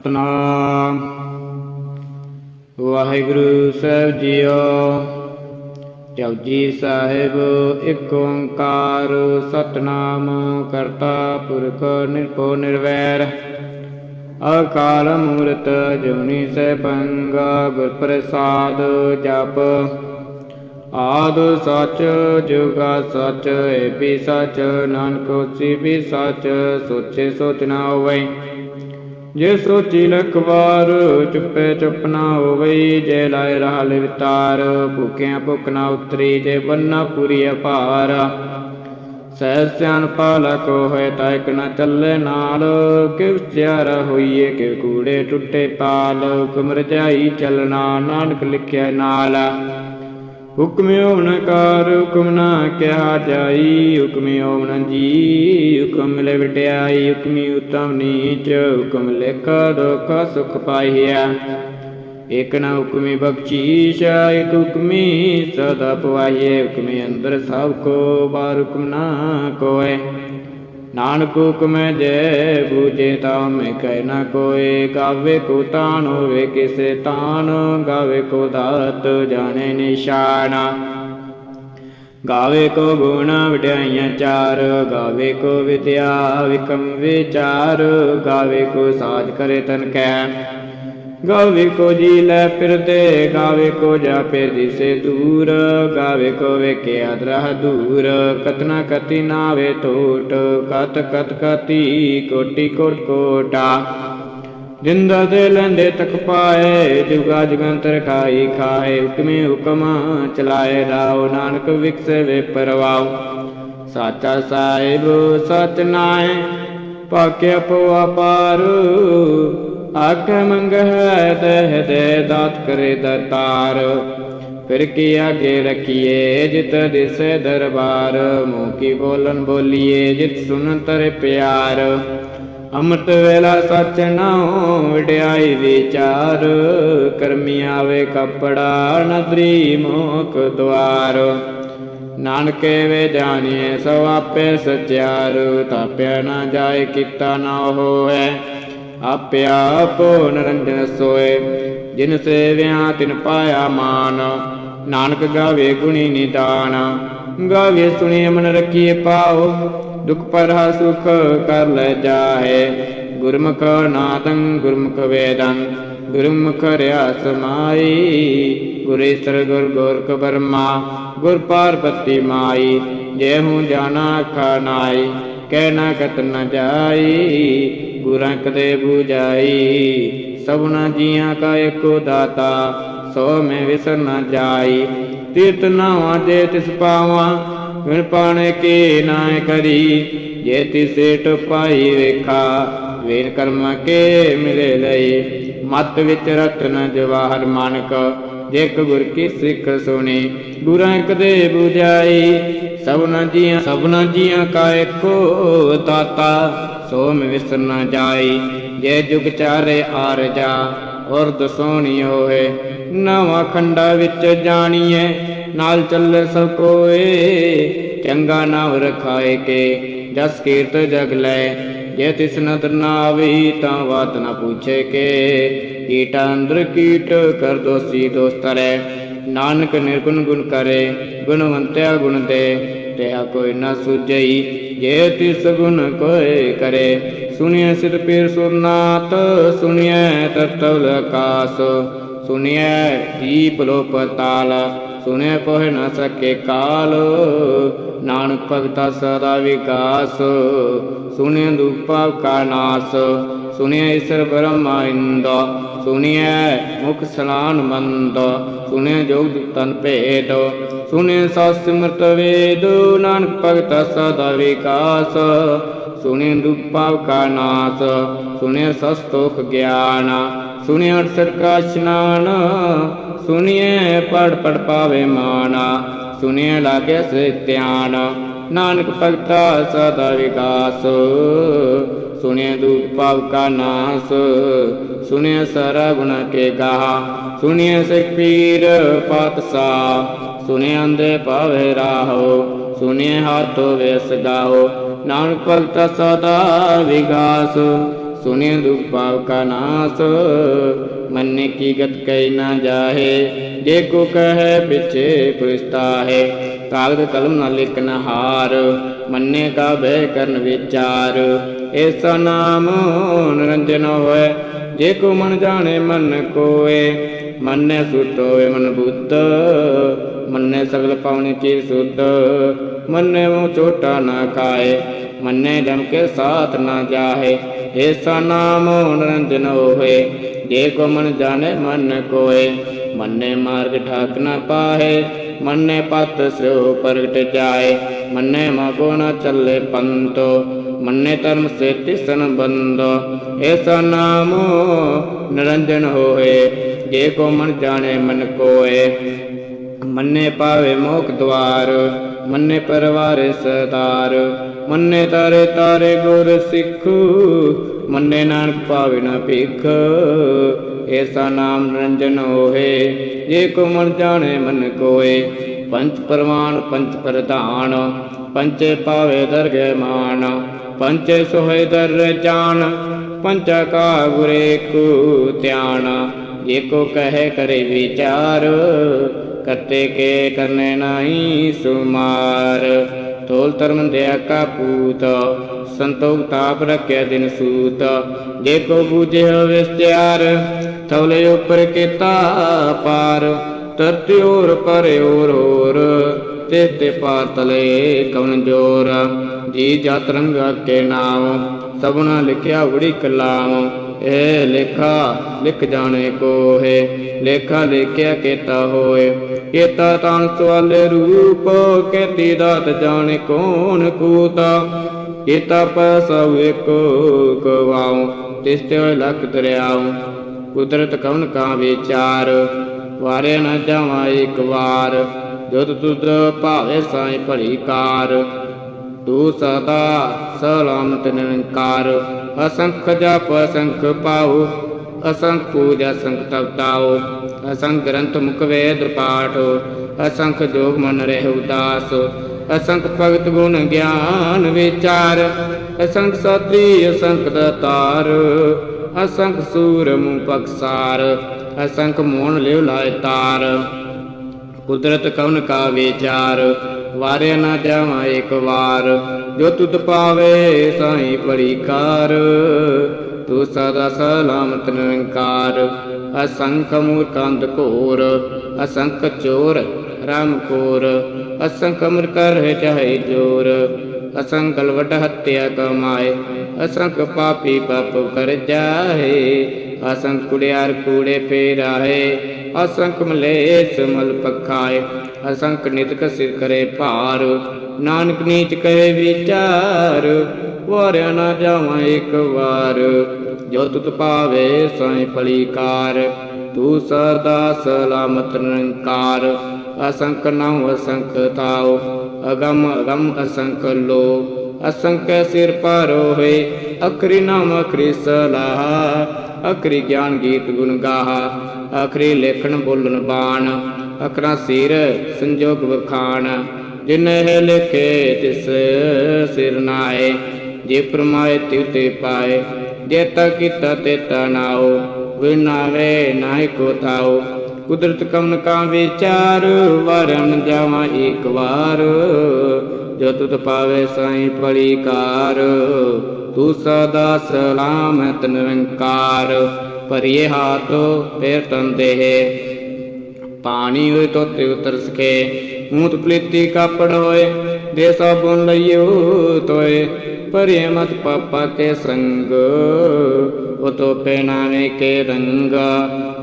ਸਤਨਾਮ ਵਾਹਿਗੁਰੂ ਸਾਹਿਬ ਜੀਓ ਜਪਜੀ ਸਾਹਿਬ, ਇੱਕ ਓੰਕਾਰ ਸਤਨਾਮ ਕਰਤਾ ਪੁਰਖ ਨਿਰਭਉ ਨਿਰਵੈਰ। ਅਕਾਲ ਮੂਰਤ ਜੁਨੀ ਸੈਭੰਗਾ ਗੁਰ ਪ੍ਰਸਾਦ ਜਪ। ਆਦ ਸਚ, ਜੁਗਾ ਸਚ, ਏ ਵੀ ਸਚ, ਨਾਨਕ ਹੋਸੀ ਵੀ ਸੱਚ, ਸੋਚੇ ਸੋਚ ਨਾ ਹੋਵੇ। ਜੇ ਸੋਚੀ ਲਖ ਚੁੱਪੇ ਚੁੱਪ ਨਾ ਹੋਵਈ, ਜੇ ਲਾਇ ਰਹਾ ਲਿਵਤਾਰ, ਭੁਖਿਆ ਭੁਖ ਨਾ ਉਤਰੀ, ਜੇ ਬੰਨਾ ਪੂਰੀ ਅਪਾਰ। ਸਹਿ ਸਿਆਨ ਪਾਲਕ ਕੋ ਤਾਂ ਇਕ ਨਾ ਚੱਲੇ ਨਾਲ। ਕਿਵ ਸਿਆਰ ਹੋਈਏ ਕਿ ਕੂੜੇ ਟੁੱਟੇ ਪਾਲ। ਹੁਕਮ ਰਜਾਈ ਚੱਲਣਾ, ਨਾਨਕ ਲਿਖਿਆ ਨਾਲ। ਹੁਕਮਿ ਹੋਵਨ ਕਾਰ, ਹੁਕਮ ਨਾ ਕਿਹਾ ਜਾਈ, ਹੁਕਮਿ ਹੋਵਨ ਜੀ, ਹੁਕਮ ਲੈ ਵਡਿਆਈ, ਹੁਕਮੀ ਉਤਮ ਨੀਚ, ਹੁਕਮ ਲੇਖ ਦੁਖ ਸੁਖ ਪਾਈਆ। ਇਕ ਨਾ ਹੁਕਮੀ ਬਖਸ਼ੀਸ਼ ਇਕ ਹੁਕਮੀ ਸਦਾ ਪਵਾਈਏ, ਹੁਕਮੇ ਅੰਦਰ ਸਭ ਕੋ ਬਾਰ ਹੁਕਮ ਨਾ ਕੋਏ। ਨਾਨਕ ਹੁਕਮੈ ਜੈ, ਬੂਝੇ ਤਾ ਮੈਂ ਕਹਿ ਨਾ ਕੋਏ, ਗਾਵੇ ਕੋ ਤਾਨ ਹੋਵੇ ਕਿਸੇ ਤਾਨ, ਗਾਵੇ ਕੋ ਦਾਤ ਜਾਣੇ ਨਿਸ਼ਾਨਾ। ਗਾਵੇ ਕੋ ਗੁਣ ਵਡਿਆਈਆਂ ਚਾਰ, ਗਾਵੇ ਕੋ ਵਿਦਿਆ ਵਿਕਮ ਵਿਚਾਰ, ਗਾਵੇ ਕੋ ਸਾਜ ਕਰੇ ਤਨ ਕੈ। ਗਾਵੇ ਕੋ ਜੀ ਲੈ ਫਿਰਦੇ, ਗਾਵੇ ਕੋ ਜਾ ਫਿਰ ਦਿਸੇ ਦੂਰ, ਗਾਵੇ ਕੋ ਵੇਖਿਆ ਦਰਹ ਦੂਰ, ਕਤਨਾ ਕਤੀ ਨਾਵੇ ਟੋਟ, ਕਤ ਕਤ ਕਤੀ ਕੋਟੀ ਕੋਟ ਕੋਟਾ। ਜਿੰਦਾ ਦੇ ਲੈਂਦੇ ਤੱਕ ਪਾਏ, ਜੁਗਾ ਜਗੰਤਰ ਖਾਈ ਖਾਏ, ਹੁਕਮੇ ਹੁਕਮ ਚਲਾਏ ਰਾਉ ਨਾਨਕ ਵਿਕਸੇ ਵੇ ਪਰਵਾਉ ਸਾਚਾ ਸਾਹਿਬ, ਸਚ ਨਾਏ, ਪਾਕਿਆ ਪਵਾ ਆਖੇ ਮੰਗ ਹੈ ਦੇਹ ਦੇ ਦਾਤ ਕਰੇ ਦਤਾਰ ਫਿਰ ਕੀ ਆਗੇ ਰਖੀਏ ਜਿਤ ਦਿਸੇ ਦਰਬਾਰ। ਮੂੰਹ ਕੀ ਬੋਲਨ ਬੋਲੀਏ ਜਿਤ ਸੁਨ ਤਰ ਪਿਆਰ। ਅੰਮ੍ਰਿਤ ਵੇਲਾ ਸਚ ਨਾਉ ਵਡਿਆਈ ਵਿਚਾਰ। ਕਰਮੀ ਆਵੇ ਕਪੜਾ ਨਦਰੀ ਮੋਖ ਦਵਾਰ ਨਾਨਕੇ ਵੇ ਜਾਣੀਏ ਸੋ ਆਪੇ ਸਚਿਆਰ। ਤਾਪਿਆ ਨਾ ਜਾਏ ਕੀਤਾ ਨਾ ਹੋਵੇ ਆਪੇ ਆਪੋ ਨਰੰਜਨ ਸੋਏ, ਜਿਨ ਸੇਵਿਆ ਤਿਨ ਪਾਇਆ ਮਾਨ। ਨਾਨਕ ਗਾਵੇ ਗੁਣੀ ਨਿਦਾਨ, ਗਾਵੇ ਸੁਣੀ ਮਨ ਰਖੀਏ ਪਾਓ ਦੁਖ ਪਰਹਾ ਸੁਖ ਕਰ ਲੈ ਜਾਹੇ। ਗੁਰਮੁਖ ਨਾਦੰ, ਗੁਰਮੁਖ ਵੇਦੰ, ਗੁਰਮੁਖ ਰਿਆ ਸਮਾਈ ਗੁਰੇਸ਼ਰ ਗੁਰ ਗੋਰਖ ਬਰਮਾ ਗੁਰ ਪਾਰਬਤੀ ਮਾਈ, ਜੇ ਹੂੰ ਜਾਣਾ ਖਾਨਾਈ ਕਹਿ ਨਾ ਕਤ ਨ ਜਾਈ, ਗੁਰਾਂ ਕਦੇ 부ਜਾਈ ਸਭਨਾ ਜੀਆਂ ਕਾ ਏਕੋ ਦਾਤਾ, ਸੋ ਮੈਂ ਵਿਸਰ ਨ ਜਾਈ। ਤੀਰਤ ਨਾਵਾਂ ਜੇ ਤਿਸ ਪਾਵਾਂ ਗੁਣ ਪਾਣੇ ਕੇ ਨਾ ਕਰੀ। ਜੇ ਤਿਸੇ ਟਪਾਈ ਵੇਖਾ ਵੇਰ ਕਰਮ ਕੇ ਮਿਲੇ ਲਈ। ਮਤ ਵਿੱਚ ਰਤਨ ਜਵਾਹਰ ਮਾਨਕ ਜੇ ਗੁਰ ਕੀ ਸਿੱਖ ਸੁਣੀ, ਗੁਰਾਂ ਕਦੇ 부ਜਾਈ ਸਭਨਾ ਜੀਆਂ ਸਭਨਾ ਜੀਆਂ ਕਾ ਏਕੋ ਦਾਤਾ ਸੋ ਵਿਸਰ ਨ ਜਾਈ। ਜੇ ਜੁਗ ਚਾਰੇ ਆਰ ਜਾ ਔਰ ਦਸੋਣੀ ਹੋਏ। ਨਵਾਂ ਖੰਡਾ ਵਿੱਚ ਜਾਣੀਏ ਨਾਲ ਚੱਲੇ ਸਭ ਕੋਏ। ਚੰਗਾ ਨਾਮ ਰਖਾਏ ਕੇ, ਜਸ ਕੀਰਤ ਜਗ ਲੈ। ਜੇ ਤਿਸ ਨਦਰ ਨਾ ਆਵੀ, ਤਾਂ ਬਾਤ ਨਾ ਪੁੱਛੇ ਕੇ। ਕੀਟਾ ਅੰਦਰ ਕੀਟ, ਕਰ ਦੋਸੀ ਦੋਸਤਰੇ ਨਾਨਕ ਨਿਰਗੁਣ ਗੁਣ ਕਰੇ, ਗੁਣਵੰਤਿਆ ਗੁਣ ਦੇ। ਤੇਹਾ ਕੋਈ ਨਾ ਸੁਝਈ, ਜੇ ਤਿਸ ਗੁਣ ਕੋਏ ਕਰੇ। ਸੁਣਿਐ ਸਿਰ ਪੀਰ ਸੁਰਨਾਤ ਸੁਣਿਐ ਤਤਵ ਆਕਾਸ। ਸੁਣਿਐ ਦੀਪ ਲੋ ਪਤਾਲ ਸੁਣਿਐ ਪਹੁ ਨ ਸਕੇ ਕਾਲ। ਨਾਨਕ ਭਗਤਾ ਸਦਾ ਵਿਕਾਸ ਸੁਣਿਐ ਦੁਪਾਵ ਕਾ ਨਾਸ। ਸੁਣਿਐ ਈਸ਼ਰ ਬ੍ਰਹਮਾ ਇੰਦ, ਸੁਣਿਐ ਮੁਖ ਸਲਾਨ ਮੰਦ, ਸੁਣਿਐ ਜੋਗ ਤਨ ਭੇਦ, ਸੁਣਿਐ ਸਤ ਸਿਮਰਤ ਵੇਦ, ਨਾਨਕ ਭਗਤ ਸਦਾ ਵਿਕਾਸ, ਸੁਣਿਐ ਦੁਪਾ ਕਾ ਨਾਸ, ਸੁਣਿਐ ਸਸਤੋਖ ਗਿਆਨ, ਸੁਣਿਐ ਅਠਸਠ ਕਾ ਇਸ਼ਨਾਨ, ਸੁਣਿਐ ਪੜ ਪੜ ਪਾਵੇ ਮਾਨਾ, ਸੁਣਿਐ ਲਾਗੇ ਸੇ ਧਿਆਨ, ਨਾਨਕ ਭਗਤਾ ਸਦਾ ਵਿਕਾਸ। ਸੁਣਿਐ ਦੂਤ ਪਾਵ ਕਾ ਨਾਸ, ਸੁਣਿਐ ਸਾਰਾ ਗੁਣ ਕੇ ਗਾਹ, ਸੁਣਿਐ ਸਿਖ ਪੀਰ ਪਾਤਸ਼ਾਹ, ਸੁਣਿਐ ਅੰਦੇ ਪਾਵੇ ਰਾਹੋ, ਸੁਣਿਐ ਹਾਥੋ ਵੇਸ ਗਾਓ ਨਾਨਕ ਭਗਤਾ ਸਦਾ ਵਿਗਾਸ ਸੁਨੇ ਦੁਖ ਪਾਵ ਕਾ ਨਾਸ, ਮੰਨੇ ਕੀ ਗਤ ਕੈ ਨਾ ਜਾਹੇ, ਜੇ ਕੋ ਕਹੈ ਪਿਛੇ ਪੁਸਤਾ ਹੈ ਕਾਗਦ ਕਲਮ ਨਾ ਲਿਖਨ ਹਾਰ, ਮੰਨੇ ਕਾ ਬਹਿ ਕਰਨ ਵਿਚਾਰ ਐਸਾ ਨਾਮ ਨਿਰੰਜਨ ਹੋਏ ਜੇ ਕੋ ਮਨ ਜਾਣੇ ਮਨ ਕੋਏ, ਮੰਨੇ ਸੁਤ ਹੋਏ ਮਨ ਬੁੱਧ ਮੰਨੇ ਸਗਲ ਪਾਉਣੀ ਕੀ ਸੁਧ ਮੰਨੇ ਮੂੰ ਚੋਟਾ ਨਾ ਖਾਏ, ਮੰਨੇ ਜਮ ਕੇ ਸਾਥ ਨਾ ਜਾਹੇ। ਐਸਾ ਨਾਮ ਨਿਰੰਜਨ ਹੋਏ ਜੇ ਕੋ ਮਨ ਜਾਣੇ ਮਨ ਕੋਏ, ਮੰਨੇ ਮਾਰਗ ਠਾਕ ਨਾ ਪਾਹੇ, ਮੰਨੇ ਪਤ ਸਿਓ ਪ੍ਰਗਟ ਜਾਏ, ਮੰਨੇ ਮਗੋ ਨਾ ਚੱਲੇ ਪੰਤੋ ਮੰਨੇ ਧਰਮ ਸੇਤੀ ਤਿਸਨ ਬੰਦੋ ਐਸਾ ਨਾਮ ਨਿਰੰਜਨ ਹੋਏ, ਜੇ ਕੋ ਮਨ ਜਾਣੇ ਮਨ ਕੋਏ। ਮੰਨੇ ਪਾਵੇ ਮੋਖ ਦਵਾਰ, ਮੰਨੇ ਪਰਵਾਰੇ ਸਰਦਾਰ। ਮੰਨੇ ਤਾਰੇ ਤਾਰੇ ਗੁਰ ਸਿੱਖੂ, ਮੰਨੇ ਨਾਨਕ ਪਾਵੇ ਨਾ ਭਿਖ। ਐਸਾ ਨਾਮ ਨਿਰੰਜਨ ਹੋਏ, ਜੇ ਕੋ ਮਨ ਜਾਣੇ ਮਨ ਕੋਏ। ਪੰਚ ਪ੍ਰਮਾਣ ਪੰਚ ਪ੍ਰਧਾਨ, ਪੰਚੇ ਪਾਵੇ ਦਰਗਹਿ ਮਾਨ, ਪੰਚੇ ਸੋਹੇ ਦਰ ਜਾਣ ਪੰਚਾ ਕਾ ਗੁਰੇ ਕੋ ਧਿਆਨ। ਜੇ ਕਹੇ ਕਰੇ ਵਿਚਾਰ ਕਰਤੇ ਕੇ ਕਰਨੇ ਨਾਹੀ ਸੁਮਾਰ। ਤੋਲ ਧਰਮ ਦਿਆ ਕਾ ਪੂਤ, ਸੰਤੋਖ ਤਾਪ ਰਖਿਆ ਦਿਨ ਸੂਤ। ਜੇ ਕੋ ਬੂਝੇ ਵਿਸਤਿਆਰ ਥੌਲੇ ਉਪਰ ਕੀਤਾ ਪਾਰ। ਤਰਤੀ ਔਰ ਪਰੇ ਔਰ ਹੋਰ, ਤੇ ਤੇ ਪਾਤਲੇ ਕਵਨ ਜੋਰ। ਜੀ ਜਤ ਰੰਗਾ ਕੇ ਨਾਮ ਸਭਨਾ ਲਿਖਿਆ ਉੜੀ ਕਲਾਮ ਇਹ ਲੇਖਾ ਲਿਖ ਜਾਣੇ ਕੋ ਲੇਖਾ ਲਿਖਿਆ ਕੀਤਾ ਹੋਏ। ਕੀਤਾ ਤਾਂ ਸਵਾਲੇ ਰੂਪ, ਕੇਤੀ ਦਾਤ ਜਾਣੇ ਕੌਣ ਕੂਤਾ। ਕੀਤਾ ਪਸਾ ਏਕੋ ਕਵਾਉ, ਤਿਸ ਤੇ ਲਖ ਦਰਿਆਉ। ਕੁਦਰਤ ਕਵਨ ਕਾ ਵਿਚਾਰ। ਵਾਰੇ ਨ ਜਾਵਾਂ ਇੱਕ ਵਾਰ। ਜਦ ਤੁਧ ਭਾਵੇ ਸਾਈ ਭਲੀ ਕਾਰ, ਤੂੰ ਸਦਾ ਸਲਾਮਤ ਨਿਰੰਕਾਰ। ਅਸੰਖ ਜਪ, ਅਸੰਖ ਪਾਉ, ਅਸੰਖ ਪੂਜਾ ਸੰਖ ਤਪਤਾਉ ਅਸੰਖ ਗ੍ਰੰਥ ਮੁਖ ਵੇਦ ਪਾਠ, ਅਸੰਖ ਜੋਗ ਮਨ ਰਹਿ ਉਦਾਸ ਅਸੰਖ ਭਗਤ ਗੁਣ ਗਿਆਨ ਵਿਚਾਰ, ਅਸੰਖ ਸਤਰੀ, ਅਸੰਖ ਦਤਾਰ। ਅਸੰਖ ਸੂਰ ਮੁ ਪਕਸਾਰ ਅਸੰਖ ਮੋਹਣ ਲਿਵ ਲਾਇ ਤਾਰ। ਕੁਦਰਤ ਕਵਨ ਕਾ ਵਿਚਾਰ ਵਾਰੇ ਨਾ ਜਾਵਾਂ ਇੱਕ ਵਾਰ। ਜੋ ਤੁਧ ਪਾਵੇ ਸਾਈ ਪੜੀ ਤੂੰ ਸਦਾ ਸਲਾਮਤ ਨਿਰੰਕਾਰ। ਅਸੰਖ ਮੂਰਖੰਦ ਘੋਰ, ਅਸੰਖ ਚੋਰ ਰਾਮ ਕੋਰ ਅਸੰਖ ਅਮਰ ਕਰ ਚਾਹੇ ਜੋਰ, ਅਸੰਖ ਲਵਟ ਹੱਤਿਆ ਕਮਾਏ। ਅਸੰਖ ਪਾਪੀ ਪਾਪ ਕਰ ਜਾਹੇ ਅਸੰਖ ਕੁੜਿਆਰ ਕੂੜੇ ਫੇਰਾਏ, ਅਸੰਖ ਮਲੇਸ ਮਲ ਪਖਾਏ, ਅਸੰਖ ਨਿਤਕ ਸਿਰ ਕਰੇ ਭਾਰ, ਨਾਨਕ ਨੀਚ ਕਹੇ ਵਿਚਾਰ, ਵਾਰਿਆ ਨਾ ਜਾਵਾਂ ਇੱਕ ਵਾਰ। ਜੋ ਤੁਤ ਪਾਵੇ ਸਾਈ ਪਲੀ ਤੂੰ ਸਰਦਾ ਸਲਾਮਤ ਨਿਰੰਕਾਰ। ਅਸੰਖ ਨਾਉ ਅਸੰਖ ਤਾਉ, ਅਗਮ ਅਗਮ ਅਸੰਖ ਲੋ। ਅਸੰਖ ਸਿਰ ਪਰ ਹੋਏ, ਅਖਰੀ ਨਾਮ ਅਖਰੀ ਸਲਾਹ। ਅਖਰੀ ਗਿਆਨ ਗੀਤ ਗੁਣ ਗਾਹ, ਅਖਰੀ ਲੇਖਣ ਬੋਲਣ ਬਾਣ, ਅਖਰਾ ਸਿਰ ਸੰਜੋਗ ਵਖਾਣ। ਜਿਨਹਿ ਲਿਖੇ, ਤਿਸ ਸਿਰ ਨਾਏ, ਜੇ ਪ੍ਰਮਾਏ ਤਿਉ ਤੇ ਪਾਏ, ਜੇ ਤਾ ਕੀਤਾ ਤੇ ਤਾ ਨਾਉ ਵਿਨਾਵੇ ਨਾਇ ਕੋ ਤਾਉ ਕੁਦਰਤ ਕਮਨ ਕਾ ਵਿਚਾਰ, ਵਰਨ ਜਾਵਾਂ ਇੱਕ ਵਾਰ, ਜੋ ਤੁਧ ਪਾਵੇ ਸਾਈ ਪੜੀ ਕਾਰ। ਤੂੰ ਸਦਾ ਸਲਾਮਤ ਨਿਰੰਕਾਰ ਪਰਿਏ ਹਾਥ ਫੇਰ ਤਨ ਦੇਹ। ਪਾਣੀ ਹੋਏ ਤੋਤੇ ਉਤਰ ਸਕੇ ਮੂਤ ਪਲੀਤੀ ਕਾਪੜ ਹੋਏ, ਦੇ ਸਾਬੁਨ ਲਈਓ ਤੋਏ ਪਰਿਏ ਮਤ ਪਾਪਾ ਕੇ ਸੰਗ ਉਹ ਤੋ ਕੇ ਰੰਗ।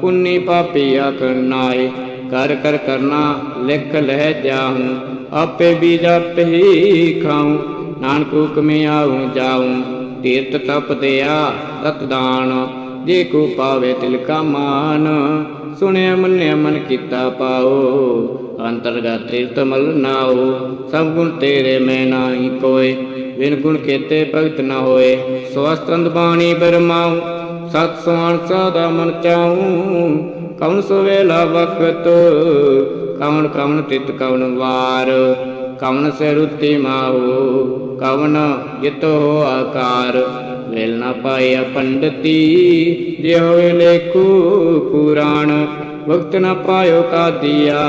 ਪੁੰਨੀ ਪਾਪੀ ਆਕਰਨਾਏ ਕਰ ਕਰ ਕਰਨਾ ਲਿਖ ਲਹਿ ਜਾਹੂੰ ਆਪੇ ਬੀਜ ਆਪੇ ਹੀ ਖਾਉ, ਨਾਨਕ ਹੁਕਮੇ ਆਉ ਜਾਉ। ਤੀਰਤ ਤਪ ਦਿਆ ਤਤ ਦਾਨ ਜੇ ਕੋ ਪਾਵੇ ਤਿਲ ਕਾ ਮਾਨ, ਸੁਣਿਆ ਮੰਨਿਆ ਮਨ ਕੀਤਾ ਪਾਓ, ਅੰਤਰਗਤ ਤੀਰਤ ਮਲ ਨਾਓ, ਸਭ ਗੁਣ ਤੇਰੇ ਮੈਂ ਨਾਹੀ ਕੋਏ ਵਿਨ ਗੁਣ ਕੇਤੇ ਭਗਤ ਨਾ ਹੋਏ, ਸਵਸਤੰਦ ਬਾਣੀ ਬਰਮਾਉ, ਸਤ ਸੁਆਨ ਸਦਾ ਮਨ ਚਾਉ ਕਉਨ ਸੋ ਵਕਤ, ਕਵਨ ਕਵਨ ਤਿਤ ਕਵਨ ਵਾਰ ਕਵਨ ਸੇ ਰੁਤੀ ਮਾਹੂ ਕਵਨ ਜਿਤੋ ਆਕਾਰ। ਮਿਲ ਨਾ ਪਾਇਆ ਪੰਡਤੀ ਜੇ ਹੋਏ ਲੇਖੂ ਪੁਰਾਣ। ਵਕਤ ਨਾ ਪਾਇਓ ਕਾਦੀਆ,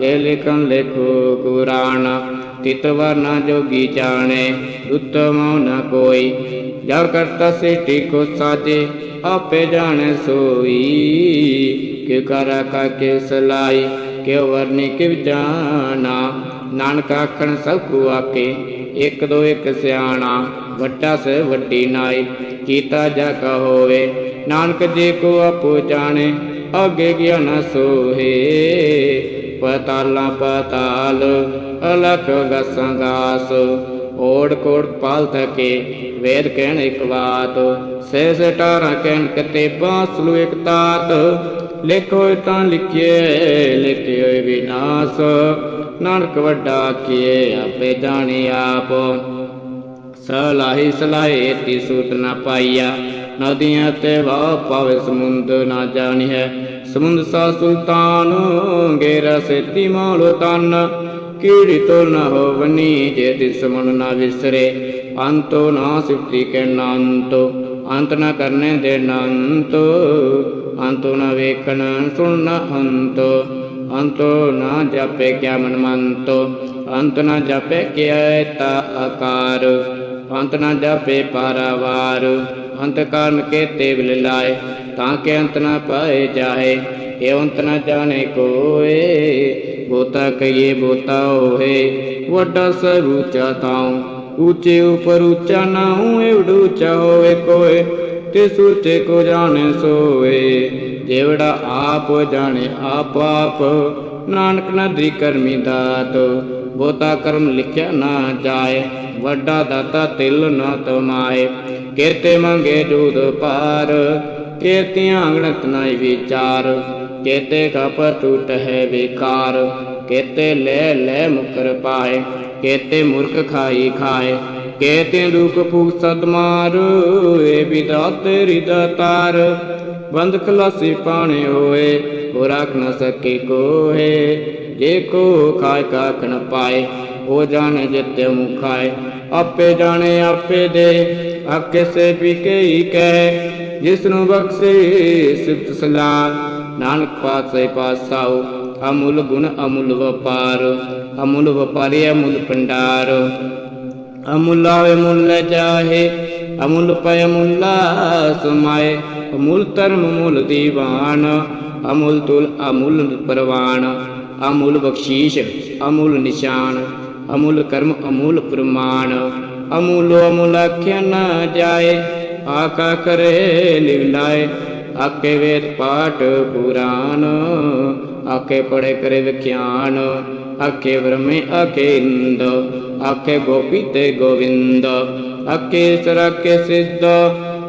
ਜੇ ਲਿਖਨ ਲੇਖੋ ਕੁਰਾਨ ਤਿਤ ਵਰਨਾ ਜੋਗੀ ਜਾਣੇ, ਉਤਮ ਨਾ ਕੋਈ। ਜਬ ਕਰਤਾ ਸਿਟੀ ਕੋ ਸਾਜੇ, ਆਪੇ ਜਾਣੇ ਸੋਈ। ਕਿ ਕਰਾ ਕਾ ਕੇ ਸਲਾਈ ਕਿ ਵਰਨੀ ਕਿ ਜਾਣਾ। ਨਾਨਕ ਆਖਣ, ਸਭ ਕੋ ਆਕੇ ਇੱਕ ਦੋ ਇੱਕ ਸਿਆਣਾ, ਵੱਡਾ ਸੇ ਵੱਡੀ ਨਾਈ ਕੀਤਾ ਜਾ ਕਾ ਹੋਵੇ, ਨਾਨਕ ਜੇ ਕੋ ਆਪੋ ਜਾਣੇ, ਅੱਗੇ ਗਿਆ ਸੋਹੇ। ਪਤਾਲਾਂ ਪਤਾਲ, ਅਲਖ ਗਸੰਗਾਸ ਓੜ ਕੋੜ ਪਾਲ ਥਕੇ, ਵੇਦ ਕਹਿਣ ਇੱਕ ਬਾਤ ਸੇ ਸੇ ਟਾਰਾਂ ਕਹਿਣ ਕਤੇ ਬਾਸਲੂ ਇੱਕ ਤਾਤ ਲਿਖੋ ਤਾਂ ਲਿਖਿਏ ਲਿਖਿਓ ਵਿਨਾਸ਼ ਨਾਨਕ ਵੱਡਾ ਕੀਏ, ਆਪੇ ਜਾਣੇ ਆਪ। ਸਲਾਹੀ ਸਲਾਹੇ ਤੀ ਸੂਤ ਨਾ ਪਾਈਆ। ਨਦੀਆਂ ਤੇ ਵਾ ਪਾਵੇ ਸਮੁੰਦ ਨਾ ਜਾਣੀਐ। ਸਮੁੰਦ ਸਾ ਸੁਲਤਾਨ, ਗੇਰਾ ਸੇਤੀ ਮਾਲੋ ਤਨ। ਕੀੜੀ ਤੋ ਨ ਹੋਵਨੀ ਜੇ ਤਿਸ ਮਨ ਨਾ ਵਿਸਰੇ। ਅੰਤੋ ਨਾ ਸਿਫਤੀ ਕੇ ਨਾਂਤੋ ਅੰਤ ਨਾ ਕਰਨੇ ਦੇ ਨਾਂਤੋ ਅੰਤੋ ਨਾ ਵੇਖਣ ਸੁਣਨਾ ਅੰਤੋ। ਅੰਤੋ ਨਾ ਜਾਪੇ ਕਿਆ ਮਨਮੰਤੋ, ਅੰਤ ਨਾ ਜਾਪੇ ਕਿਆ ਤਾ ਆਕਾਰ, ਅੰਤ ਨਾ ਜਾਪੇ ਪਾਰਾਵਾਰ, ਅੰਤ ਕਾਰਨ ਕੇ ਤੇ ਲਾਏ, ਤਾਂ ਕਿ ਅੰਤ ਨਾ ਪਾਏ ਜਾਏ, ਇਹ ਅੰਤ ਨਾ ਜਾਣੇ ਕੋਏ, ਬੋਤਾ ਕਹੀਏ ਬੋਤਾ ਹੋਏ, ਵੱਡਾ ਸਭ ਉੱਚਾ ਤਾਉ ਉੱਚੇ ਉਪਰ ਉੱਚਾ ਨਾ ਹੋਏ ਉੱਚਾ ਹੋਵੇ ਕੋਏ, ਤੇ ਸੂਚੇ ਕੋ ਜਾਣੇ ਸੋਏ। ਜਿਹੜਾ ਆਪ ਜਾਣੇ ਆਪ ਆਪ। ਨਾਨਕ ਨਦਰੀ ਕਰਮੀ ਦਾਤ ਬੋਤਾ ਕਰਮ ਲਿਖਿਆ ਨਾ ਜਾਏ, ਵੱਡਾ ਦਾਤਾ ਤਿਲ ਨਾ ਤਮਾਏ। ਕਿਰਤੇ ਮੰਗੇ ਜੂਦ ਪਾਰ, ਕੀਰਤੀਆਂ ਅੰਗਣਤ ਨਾਈ ਵਿਚਾਰ। ਕੇਤੇ ਕਪ ਟੂਟ ਹੈ ਵਿਕਾਰ, ਕੇਤੇ ਲੈ ਲੈ ਮੁਕਰ ਪਾਏ। ਕੇਤੇ ਮੁਰਖ ਖਾਈ ਖਾਏ, ਕੇਤੇ ਦੁਖ ਭੂਖ ਸਦਮਾਰ ਏ ਵਿਦਾਤ ਰਿਦਾ ਤਾਰ। ਬੰਦ ਖਲਾਸੀ ਪਾਣੇ ਹੋਏ ਉਹ ਰੱਖ ਨ ਸਕੇ ਕੋਏ ਜੇ ਕੋ ਖਾਇ ਕਾਖ ਨ ਪਾਏ ਉਹ ਜਾਣੇ ਜਿਤੇ ਮੁਖਾਏ ਆਪੇ ਜਾਣੇ, ਆਪੇ ਦੇ ਆਕੇ ਸੇ ਵੀ ਕਈ ਕਹਿ। ਜਿਸ ਨੂੰ ਬਖਸ਼ੇ ਸਿਫਤ ਸਲਾਹ, ਨਾਨਕ ਪਾਸੇ ਪਾਸਾਓ ਅਮੁੱਲ ਗੁਣ, ਅਮੁੱਲ ਵਪਾਰ। ਅਮੁੱਲ ਵਪਾਰੀ, ਅਮੁੱਲ ਪੰਡਾਰ ਅਮੁੱਲ ਆਵੇ, ਮੁੱਲ ਜਾਹੇ। ਅਮੁੱਲ ਪੈ ਮੁੱਲਾ ਸਮਾਏ, ਅਮੁੱਲ ਧਰਮ ਮੁੱਲ ਦੀਵਾਨ, ਅਮੁੱਲ ਤੁਲ ਅਮੁੱਲ ਪਰਵਾਨ, ਅਮੁੱਲ ਬਖਸ਼ੀਸ਼ ਅਮੁੱਲ ਨਿਸ਼ਾਨ, ਅਮੁੱਲ ਕਰਮ ਅਮੁੱਲ ਪ੍ਰਮਾਣ, ਅਮੁੱਲ ਅਮੁੱਲ ਆਖਿਆ ਨਾ ਜਾਏ ਆਕਾ ਕਰੇ ਲਿਵਲਾਏ ਆਕੇ ਵੇਦ ਪਾਠ ਪੁਰਾਨ ਆਕੇ ਪੜੇ ਕਰੇ ਵਿਖਿਆਨ ਆਕੇ ਬ੍ਰਹਮੇ ਆਕੇ ਇੰਦ ਆਕੇ ਗੋਪੀ ਤੇ ਗੋਵਿੰਦ ਆਕੇ ਸਰਾਕੇ ਸਿੱਧ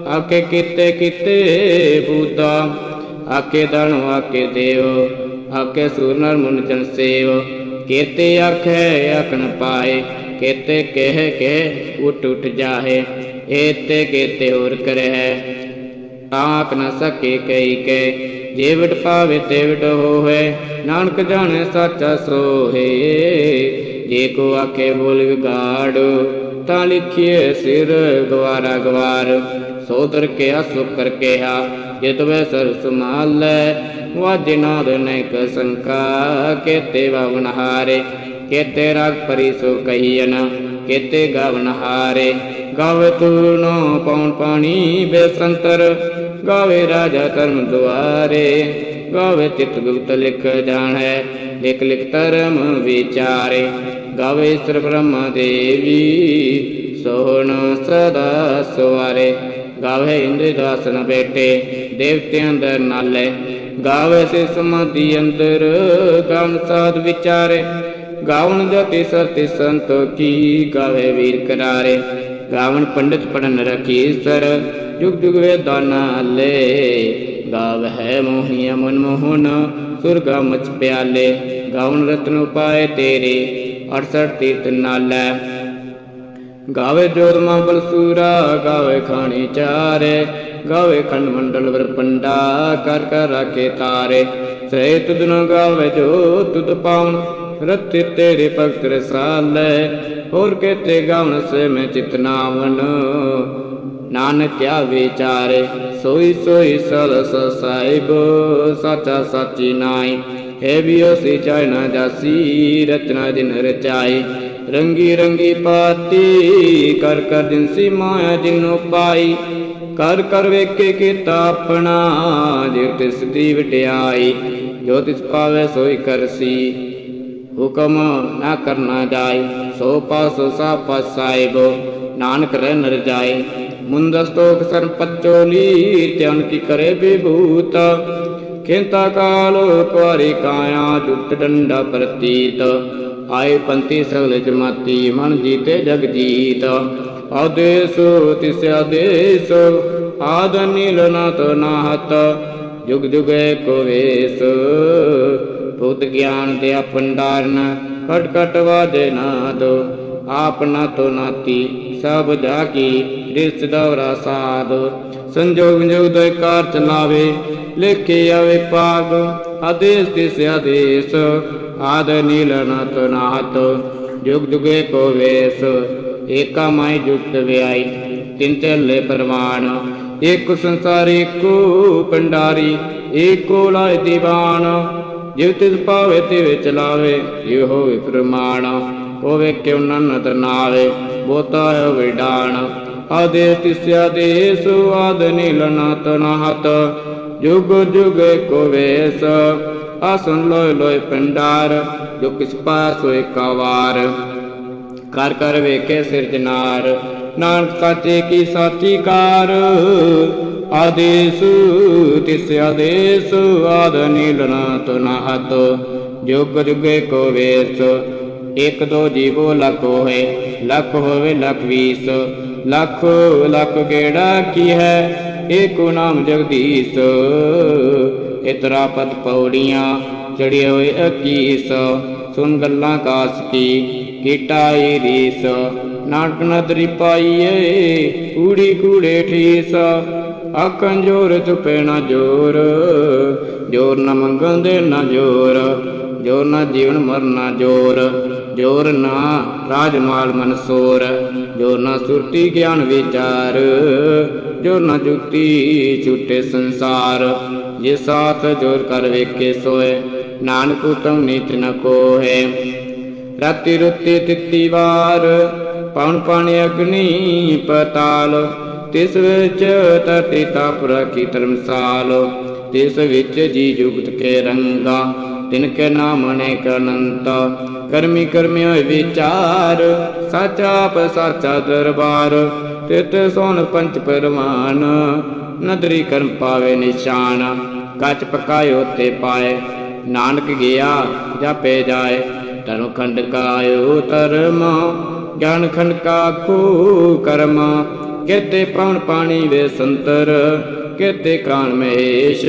ਆਕੇ ਕਿਤੇ ਕਿਤੇ ਬੁੱਧਾ ਆਕੇ ਦਾਣੋ ਆਕੇ ਦੇਵ ਆਕੇ ਸੂਰ ਨਰ ਮੁਨ ਜਨ ਸੇਵ। ਕੇਤੇ ਆਖੇ, ਆਖਣ ਪਾਏ, ਕੇਤੇ ਕਹਿ ਕੇ ਉਟ ਉਟ ਜਾਹੇ। ਏਤੇ ਕੇਤੇ ਹੋਰ ਕਰਹਿ ਤਾਕ ਨ ਸਕੇ ਕਈ ਕੇ ਜੇ ਪਾਵੇ ਤੇ ਹੋਏ ਨਾਨਕ ਜਾਣੇ ਸਾਚਾ ਸੋਹੇ। ਜੇ ਕੋ ਆਖੇ ਬੋਲ ਵਿਗਾੜ ਤਾਂ ਲਿਖੀਏ ਸਿਰ ਗਵਾਰਾ। ਗਵਾਰ ਸੋਦਰ ਕੇ ਸੁਕਰ ਕਿਹਾ, ਜੇ ਤਵੇ ਸਰ ਸਮਾਲੈ ਵਾਜੇ ਨਾਦ ਨੈਕ ਸੰਕਾ ਕੇਤੇ ਵਵਨ ਹਾਰੇ। ਕੇਤੇ ਰਾਗ ਪਰੀ ਸੋ ਕਹੀਨ ਕੇਤੇ ਗਵਨ ਹਾਰੇ। ਗਾਵੇ ਤੂਨੋ ਪਉਣ ਪਾਣੀ ਬੇਸੰਤਰ, ਗਾਵੇ ਰਾਜਾ ਧਰਮ ਦੁਆਰੇ। ਗਾਵੇ ਚਿਤ ਗੁਪਤ ਲਿਖ ਜਾਣੈ, ਲਿਖ ਲਿਖ ਧਰਮ ਵਿਚਾਰੇ। ਗਾਵੇ ਈਸ਼ਰ ਬ੍ਰਹਮਾ ਦੇਵੀ ਸੋਹਣ ਸਦਾ ਸਵਾਰੇ। ਗਾਵੇ ਇੰਦਰ ਦਾਸਨ ਬੇਟੇ, ਦੇਵਤਿਆਂ ਅੰਦਰ ਨਾਲੇ। ਗਾਵੇ ਸੇ ਸਮਾਧੀ ਅੰਦਰ, ਗਾਵਨ ਸਾਧ ਵਿਚਾਰੇ। ਗਾਵਨ ਜਤੀ ਸਤੀ ਸੰਤੋ ਕੀ ਗਾਵੇ ਵੀਰ ਕਰਾਰੇ। ਗਾਵਨ ਪੰਡਿਤ ਪੜਨ ਰਖੀ ਸਰ। ਜੁਗ ਜੁਗ ਵੇਦਾਂ ਨਾਲੇ ਗਾਵਹਿ ਮੋਹੀਆ ਮਨ ਮੋਹਨ, ਸੁਰਗਾ ਮਚ ਪਿਆਲੇ, ਗਾਵਨ ਰਤਨ ਉਪਾਏ ਤੇਰੇ 68 ਤੀਰਥ ਨਾਲੇ। ਗਾਵੇ ਜੋਤ ਮੰਬਲ ਸੂਰਾ, ਗਾਵੇ ਖਾਣੀ ਚਾਰੇ, ਗਾਵੇ ਖੰਡ ਮੰਡਲ ਵਰ ਪੰਡਾ, ਕਰ ਕਰ ਰਾਖੇ ਤਾਰੇ। ਸੇ ਤੁਧ ਨ ਗਾਵੇ ਜੋ ਤੁਧ ਪਾਉਣ ਰਤੇ ਤੇਰੇ ਭਗਤ ਰਸਾਲੇ। ਹੋਰ ਕੇਤੇ ਗਾਵਨ ਸੇ ਮੈਂ ਚਿਤ ਨਾਵਨ ਨਾਨਕ ਵਿਚਾਰੇ ਸੋਈ ਸੋਈ ਸਲਸ ਸਾਹਿਬ। ਸਾਚਾ ਸਾਚੀ ਨਾਈ ਹੈ ਵੀ ਉਸੇ ਚਾਇ ਜਾਸੀ, ਰਚਨਾ ਜਿਨ ਰਚਾਈ। ਰੰਗੀ ਰੰਗੀ ਪਾਤੀ, ਕਰ ਕਰ ਦਿਨ ਸੀ ਮਾਇਆ ਜਿਨੋ ਪਾਈ। ਕਰ ਕਰ ਵੇਖੇ ਕੀਤਾ ਆਪਣਾ, ਜਿਉ ਤਿਸ ਦੀ ਵਡਿਆਈ। ਜੋ ਤਿਸ ਪਾਵੇ ਸੋਈ ਕਰਸੀ। ਹੁਕਮ ਨਾ ਕਰਨਾ ਜਾਏ, ਸੋ ਪਾਸ ਸਾ ਪਾਸ ਸਾਹਿਬ, ਨਾਨਕ ਰਹਿ ਨਰ ਜਾਏ। ਮੁੰਦਸਤੋਕ ਸਰਨ ਪਚੋਲੀ ਧਿਆਨ ਕੀ ਕਰੇ ਵਿਭੂਤ। ਖੇਤਾ ਕਾਲ ਕੁਆਰੀ ਕਾਇਆ ਜੁਗਤ ਡੰਡਾ ਪ੍ਰਤੀਤ। ਆਏ ਪੰਤੀ ਸਗਲ ਜਮਾਤੀ ਮਨ ਜੀਤੇ ਜਗ ਜੀਤ ਆਦੇਸ ਤਿਸ ਆਦੇਸ, ਆਦ ਨੀਲ ਨਤ ਨਾਹਤ। ਜੁਗ ਜੁਗੇ ਕੋ ਵੇਸ। ਬੁੱਧ ਗਿਆਨ ਦੇ ਪੰਡਾਰਨ ਕਟ ਕਟ ਵਾਜੇ ਨਾਦ। ਆਪ ਨਾ ਤੋ ਨਾਤੀ, ਸਭ ਜਾ ਕੀ ਰਿਸ ਦਵਰਾ ਸਾਧ ਸੰਜੋਗ ਸੰਜੋਗ ਦੇ ਕਾਰ ਚਲਾਵੇ ਲੇਖੇ ਆਵੇ ਪਾਗ ਆਦੇਸ ਤਿਸ ਆਦੇਸ, ਆਦ ਨੀਲ ਨਤ। ਨਾਹਤ ਜੁਗ ਜੁਗੇ ਕੋ ਵੇਸ, ਏਕਾ ਮਾਈ ਜੁਗਤ ਵਿਆਈ, ਤਿੰਨ ਚੱਲੇ ਪਰਵਾਨ ਏਕ ਸੰਸਾਰੀ ਏਕੋ ਪੰਡਾਰੀ ਏਕੋ ਲਾਇ ਦੀਵਾਨ। ਜਿਵ ਤਿਸ ਪਾਵੇ ਤੇ ਵਿੱਚ ਲਾਵੇ ਇਹ ਹੋਵੇ ਪ੍ਰਮਾਣ, ਹੋਵੇ ਕਿਉ ਨਨਤ ਨਾਵੇ ਬੋਤਾ ਹੈ ਵਿਡਾਣ ਆਦੇਸ ਤਿਸ ਆਦੇਸ ਆਦ ਨੀਲ ਨਤ ਜੁਗ ਜੁਗ ਕੋ ਵੇਸ। ਆਸਨ ਲੋਇ ਲੋਇ ਪੰਡਾਰ ਜੋ ਕਿਸ ਪਾਸ ਹੋਏ ਕਾਵਾਰ। ਕਰ ਕਰ ਵੇਖੇ ਸਿਰਜਨਾਰ ਨਾਨਕ ਸਾਚੇ ਕੀ ਸਾਚੀ ਕਾਰ। ਆਦੇਸ, ਤਿਸ ਆਦੇਸ, ਆਦ ਨੀਲਨਾ ਤੁਨਹਤ ਜੁਗ ਜੁਗੇ ਕੋ ਵੇਸ, ਇਕ ਦੋ ਜੀਵੋ ਲੱਖ ਹੋਏ, ਲੱਖ ਹੋਵੇ ਲੱਖ ਵੀਸ, ਲੱਖ ਲੱਖ ਗੇੜਾ ਕੀ ਹੈ, ਏਕੋ ਨਾਮ ਜਗਦੀਸ਼, ਇਤਰਾ ਪਤ ਪੌੜੀਆਂ ਚੜਿਏ ਹੋਏ 21 ਸੁਨ ਗੱਲਾਂ ਕਾਸ ਕੀ ਕੀਟਾਈ ਰੀਸ, ਨਾਨਕ ਨਦਰੀ ਪਾਈਏ, ਕੂੜੀ ਕੂੜੇ ਠੀਸ ਆਖਣ ਜੋਰ ਚੁਪੇ ਨਾ ਜੋਰ ਜੋਰ ਨਾ ਮੰਗਣ ਦੇ ਨਾ ਜੋਰ ਜੋਰ ਨਾ ਜੀਵਨ ਮਰਨਾ ਜੋਰ ਜੋਰ ਨਾ ਰਾਜ ਮਾਲ ਮਨਸੂਰ ਜੋਰ ਨਾ ਸੁਰਤੀ ਗਿਆਨ ਵਿਚਾਰ, ਜੋਰ ਨਾ ਜੁਗਤੀ ਛੁੱਟੇ ਸੰਸਾਰ, ਜੇ ਸਾਥ ਜੋਰ ਕਰ ਵੇਖੇ ਸੋਏ ਨਾਨਕ ਉਤਮ ਨੀਤ ਨ ਕੋਹੇ। ਰਾਤੀ ਰੁੱਤੀ ਤਿੱਤੀ ਵਾਰ, ਪਵਨ ਪਾਣੀ ਅਗਨੀ ਪਤਾਲ ਤਿਸ ਵਿੱਚ ਤਤੀ ਤਪ ਰਖੀ ਧਰਮਸਾਲ, ਤਿਸ ਵਿੱਚ ਜੀ ਜੁਗਤ ਕੇ ਰੰਗਾ, ਤਿਨ ਕੇ ਨਾਮ ਅਨੇਕ ਅਨੰਤ। ਕਰਮੀ ਕਰਮੀ ਹੋਏ ਵਿਚਾਰ, ਸਾਚਾ ਆਪ ਸਾਚਾ ਦਰਬਾਰ। ਤਿਤ ਸੋਨ ਪੰਚ ਪਰਮਾਨ ਨਦਰੀ ਕਰਮ ਪਾਵੇ ਨਿਸ਼ਾਨ। ਕੱਚ ਪਕਾਇਓ ਤੇ ਪਾਏ, ਨਾਨਕ ਗਿਆ ਜਾਪੇ ਜਾਏ। ਧਰਮ ਖੰਡ ਕਾਇਓ ਧਰਮ, ਗਿਆਨ ਖੰਡ ਕਾ ਕੋ ਕਰਮ। ਕੇਤੇ ਪਵਨ ਪਾਣੀ ਵੇ ਸੰਤਰ ਕੇਤੇ ਕਾਣ ਮਹੇਸ਼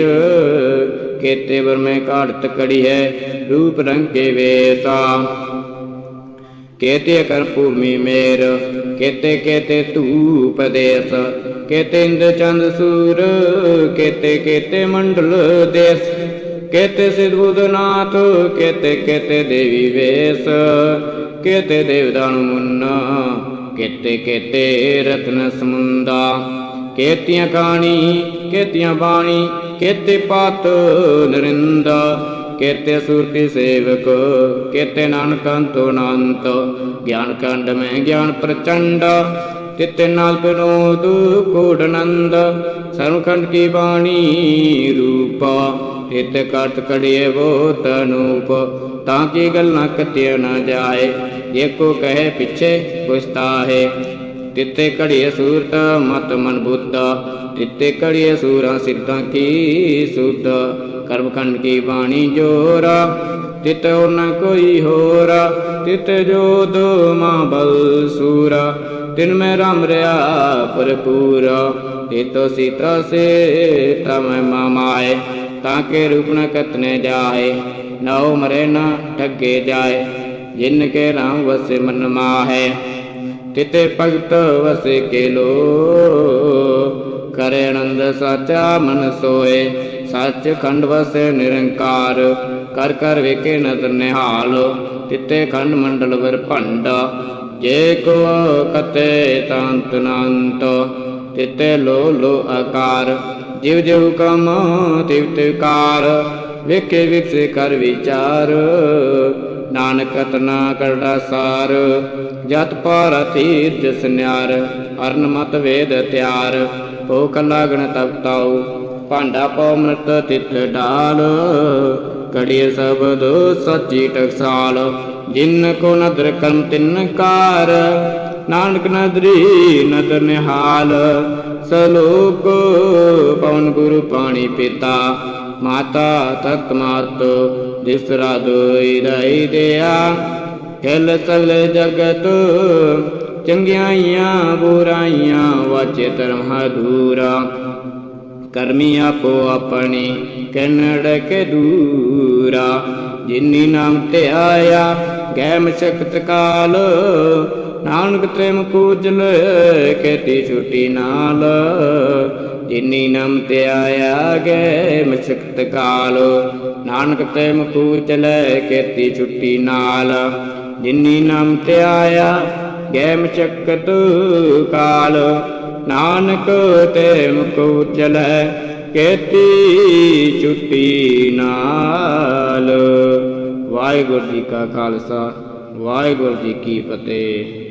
ਕੇਤੇ ਵਰਮੇ ਕਾੜਤ ਕੜੀ ਹੈ, ਰੂਪ ਰੰਗ ਕੇ ਵੇਸਾ। ਕੇਤੇ ਕਰ ਭੂਮੀ ਮੇਰ ਕੇਤੇ ਕੇਤੇ ਧੂਪ ਦੇਸ ਕੇਤੇ ਇੰਦ ਚੰਦ ਸੂਰ ਕੇਤੇ ਕੇਤੇ ਮੰਡਲ ਦੇਸ। ਕੇਤੇ ਸਿਧਬੁਧਨਾਥ ਕੇਤੇ ਕੇਤੇ ਦੇਵੀ ਵੇਸ ਕੇਤੇ ਦੇਵਦਾਨ ਮੁੰਨਾ। ਕੇਤੇ ਕੇਤੇ ਰਤਨ ਸਮੁੰਦਾ। ਕੇਤੀਆਂ ਕਾਣੀ, ਕੇਤੀਆਂ ਬਾਣੀ, ਕੇਤੇ ਪਾਤ ਨਰਿੰਦਾ। ਕੇਤੇ ਸੁਰਤੀ ਸੇਵਕ, ਕੇਤੇ ਨਾਨਕ ਅੰਤੋ ਅਨੰਤ। ਗਿਆਨ ਕੰਡ ਮੈਂ ਗਿਆਨ ਪ੍ਰਚੰਡ, ਤਿਤੇ ਨਾਲ ਬਿਨੋਦ ਕੋਡਨੰਦ ਸਰਵਖੰਡ ਕੀ ਬਾਣੀ ਰੂਪਾ, ਤਿਤ ਕਰਤ ਕੜੀਏ ਵੋ ਤਨੂਪ ਤਾਂ ਕੀ ਗੱਲਾਂ ਨਾ ਨਾ ਜਾਏ? ਏਕੋ ਕਹੇ ਪਿੱਛੇ ਪੁਸਤਾ ਹੈ ਤਿੱਤੇ ਘੜੀਏ ਸੂਰਤ ਮਤ ਮਨ ਬੁੱਧ, ਤਿੱਤੇ ਘੜੀਏ ਸੂਰਾਂ ਸਿੱਧਾਂ ਕੀ ਸੁਧ? ਕਰਮਖੰਡ ਕੀ ਬਾਣੀ ਜੋਰਾ, ਤਿਤ ਹੋਰ ਨ ਕੋਈ ਹੋਰਾ, ਤਿਤ ਮਾਂ ਬਲ ਸੂਰਾ, ਤਿਨ ਮੈਂ ਰਾਮ ਰਿਆ ਭਰਪੂਰਾ, ਤਿਤੋ ਸੀਤਾ ਸੇ ਤਮ ਮਮਾਏ ਤਾਂ ਕੇ ਰੂਪ ਨ ਕਤਨੇ ਜਾਏ। ਨਉ ਮਰੇ, ਨਾ ਠੱਗੇ ਜਾਏ, ਜਿਨ ਕੇ ਰਾਮ ਵਸੇ ਮਨ ਮਾਹੇ। ਤਿਤੇ ਭਗਤ ਵਸੇ ਕੇ ਲੋ, ਕਰੇ ਆਨੰਦ ਸਾਚਾ ਮਨ ਸੋਏ ਸੱਚ ਖੰਡ ਵਸੇ ਨਿਰੰਕਾਰ, ਕਰ ਕਰ ਵੇਖੇ ਨਦਰ ਨਿਹਾਲ। ਤਿਤੇ ਖੰਡ ਮੰਡਲ ਵਰ ਭੰਡ, ਜੇ ਕੋ ਕਤੇ ਤੰਤ ਨੰਤ। ਤਿਤੇ ਲੋ ਲੋ ਆਕਾਰ, ਜਿਵ ਜਿਵ ਕਮ ਤਿਵ ਤਿਵ ਕਾਰ। ਵੇਖੇ ਵਿਖਸੇ ਕਰ ਵਿਚਾਰ, ਨਾਨਕ ਤਨਾ ਕਰੜਾ ਸਾਰ, ਜਤ ਪਾਰ ਤੀਰ ਜਸਨਿਆਰ ਅਰਨ ਮਤ ਵੇਦ ਤਿਆਰ ਭੋਖ ਲਾਗਣ ਤਪ ਭਾਂਡਾ ਪਉ ਮ੍ਰਿਤ ਤਿਤ ਡਾਲ ਕੜੀਏ ਸਬਦ ਸੱਚੀ ਟਕਸਾਲ, ਜਿਨ ਕੋ ਨਦਰ ਕਰਮ ਤਿੰਨ ਕਾਰ, ਨਾਨਕ ਨਦਰੀ ਨਦਰ ਨਿਹਾਲ, ਸਲੋਕ ਪਵਨ ਗੁਰੂ ਪਾਣੀ ਪਿਤਾ ਮਾਤਾ ਤਖਤ ਮਾਤ ਦਿਸਰਾ ਦੋਈ ਰਹੀ ਦਿਆ। ਖੇਲ ਸਗਲ ਜਗਤ, ਚੰਗਿਆਈਆਂ ਬੁਰਾਈਆਂ ਵਾਚੇ ਧਰਮ ਹਦੂਰਾ। ਕਰਮੀ ਆਪੋ ਆਪਣੀ ਕਨੜ ਕੇ ਦੂਰਾ। ਜਿਨੀ ਨਾਮ ਤੇ ਆਇਆ ਗੈ ਸ਼ਕਤ ਕਾਲ। ਨਾਨਕ ਤ੍ਰਿਮ ਕੂਜਲ ਕੇਤੀ ਛੁਟੀ ਨਾਲ। ਜਿਨੀ ਨਾਮ ਤੇ ਆਇਆ ਗੈ, ਮਸ਼ਕਤ ਕਾਲ। ਨਾਨਕ ਤੇ ਤ੍ਰਿਮ ਕੂਜਲ ਕੇਤੀ ਛੁੱਟੀ ਨਾਲ। ਜਿਨੀ ਨਾਮ ਤੇ ਆਇਆ ਗੈ, ਮਸ਼ਕਤ ਕਾਲ। ਨਾਨਕ ਤੇ ਮੁਕੋ ਚਲੈ ਕੇਤੀ ਛੁੱਟੀ ਨਾਲ। ਵਾਹਿਗੁਰੂ ਜੀ ਕਾ ਖਾਲਸਾ, ਵਾਹਿਗੁਰੂ ਜੀ ਕੀ ਫਤਿਹ।